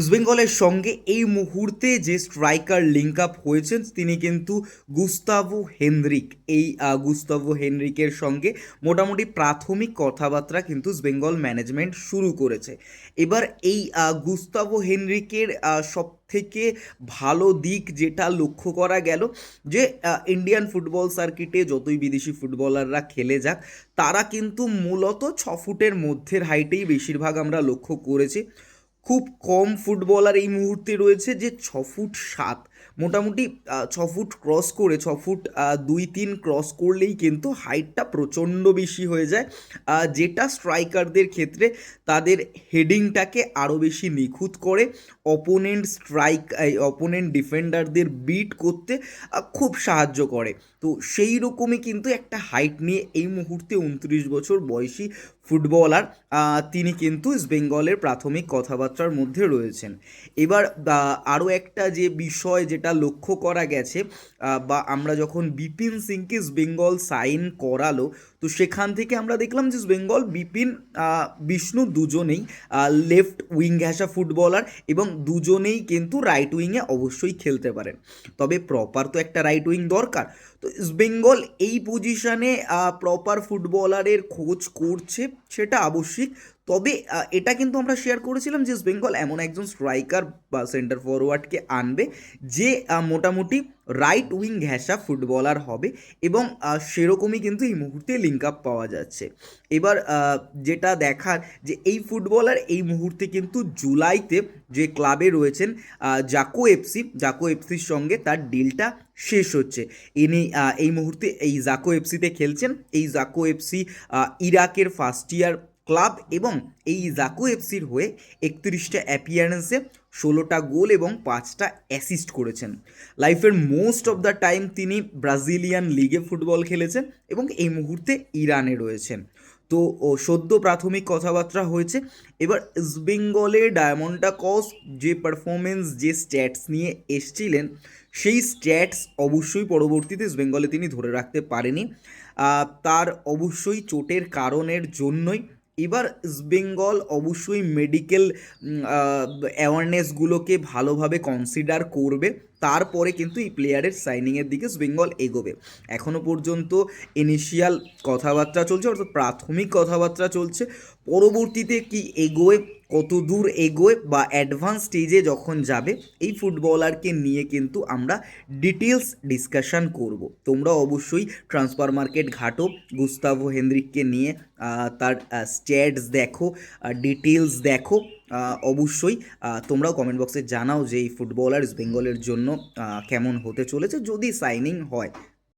ইস্টবেঙ্গলের সঙ্গে এই মুহূর্তে যে স্ট্রাইকার লিঙ্ক আপ হয়েছেন, তিনি কিন্তু গুস্তাভো হেনরিক। এই গুস্তাভো হেনরিকের সঙ্গে মোটামুটি প্রাথমিক কথাবার্তা কিন্তু ইস্টবেঙ্গল ম্যানেজমেন্ট শুরু করেছে। এবার এই গুস্তাভো হেনরিকের সব থেকে ভালো দিক যেটা লক্ষ্য করা গেল যে ইন্ডিয়ান ফুটবল সার্কিটে যতই বিদেশি ফুটবলাররা খেলে যাক, তারা কিন্তু মূলত ছ ফুটের মধ্যের হাইটেই বেশিরভাগ আমরা লক্ষ্য করেছি। খুব কম ফুটবলার এই মুহূর্তে রয়েছে যে ছ ফুট সাত মোটামুটি ছ ফুট ক্রস করে, ছ ফুট দুই তিন ক্রস করলেই কিন্তু হাইটটা প্রচণ্ড বেশি হয়ে যায়। যেটা স্ট্রাইকারদের ক্ষেত্রে তাদের হেডিংটাকে আরও বেশি নিখুঁত করে অপোনেন্ট স্ট্রাইক অপোনেন্ট ডিফেন্ডারদের বিট করতে খুব সাহায্য করে। তো সেই রকমই কিন্তু একটা হাইট নিয়ে এই মুহূর্তে উনত্রিশ বছর বয়সী ফুটবলার তিনি কিন্তু ইস্ট বেঙ্গলের প্রাথমিক কথাবার্তার মধ্যে রয়েছেন। এবার আরও একটা যে বিষয় যেটা লক্ষ্য করা গেছে বা আমরা যখন বিপিন সিংকে ইস্ট বেঙ্গল সাইন করালো তো সেখান থেকে আমরা দেখলাম যে বেঙ্গল বিপিন বিষ্ণু দুজনেই লেফট উইং ঘেঁষা ফুটবলার এবং দুজনেই কিন্তু রাইট উইংয়ে অবশ্যই খেলতে পারেন। তবে প্রপার তো একটা রাইট উইং দরকার। তো বেঙ্গল এই পজিশনে প্রপার ফুটবলারের খোঁজ করছে সেটা আবশ্যিক। তবে এটা কিন্তু আমরা শেয়ার করেছিলাম যে বেঙ্গল এমন একজন স্ট্রাইকার বা সেন্টার ফরওয়ার্ডকে আনবে যে মোটামুটি রাইট উইং ঘেঁষা ফুটবলার হবে এবং সেরকমই কিন্তু এই মুহূর্তে লিঙ্ক আপ পাওয়া যাচ্ছে। এবার যেটা দেখার যে এই ফুটবলার এই মুহূর্তে কিন্তু জুলাইতে যে ক্লাবে রয়েছেন জাকো এফসি, জাকো এফসির সঙ্গে তার ডিলটা শেষ হচ্ছে। ইনি এই মুহূর্তে এই জাকো এফসিতে খেলছেন। এই জাকো এফসি ইরাকের ফার্স্ট ইয়ার ক্লাব এবং এই জাকো এফসির হয়ে একত্রিশটা অ্যাপিয়ারেন্সে ষোলোটা গোল এবং পাঁচটা অ্যাসিস্ট করেছেন। লাইফের মোস্ট অফ দ্য টাইম তিনি ব্রাজিলিয়ান লিগে ফুটবল খেলেছেন এবং এই মুহূর্তে ইরানে রয়েছেন। তো, ও, সদ্য প্রাথমিক কথাবার্তা হয়েছে। এবার ইস্টবেঙ্গলের ডায়মন্ডা কস যে পারফরমেন্স যে স্ট্যাটস নিয়ে এসছিলেন, সেই স্ট্যাটস অবশ্যই পরবর্তীতে ইস্টবেঙ্গলে তিনি ধরে রাখতে পারেনি। তার অবশ্যই চোটের কারণের জন্যই এবার ইস্টবেঙ্গল অবশ্যই মেডিকেল অ্যাওয়ারনেসগুলোকে ভালোভাবে কনসিডার করবে। তারপরে কিন্তু এই প্লেয়ারের সাইনিংয়ের দিকে বেঙ্গল এগোবে। এখনও পর্যন্ত ইনিশিয়াল কথাবার্তা চলছে, অর্থাৎ প্রাথমিক কথাবার্তা চলছে। পরবর্তীতে কি এগোয় কত দূর এগোয় বা অ্যাডভান্স স্টেজে যখন যাবে, এই ফুটবলারকে নিয়ে কিন্তু আমরা ডিটেলস ডিসকাশন করব। তোমরা অবশ্যই ট্রান্সফার মার্কেট ঘাটো, গুস্তাভো হেনরিককে নিয়ে তার স্ট্যাটস দেখো ডিটেলস দেখো অবশ্যই তোমরাও কমেন্ট বক্সে জানাও যে এই ফুটবলার বেঙ্গলের জন্য কেমন হতে চলেছে। যদি সাইনিং হয়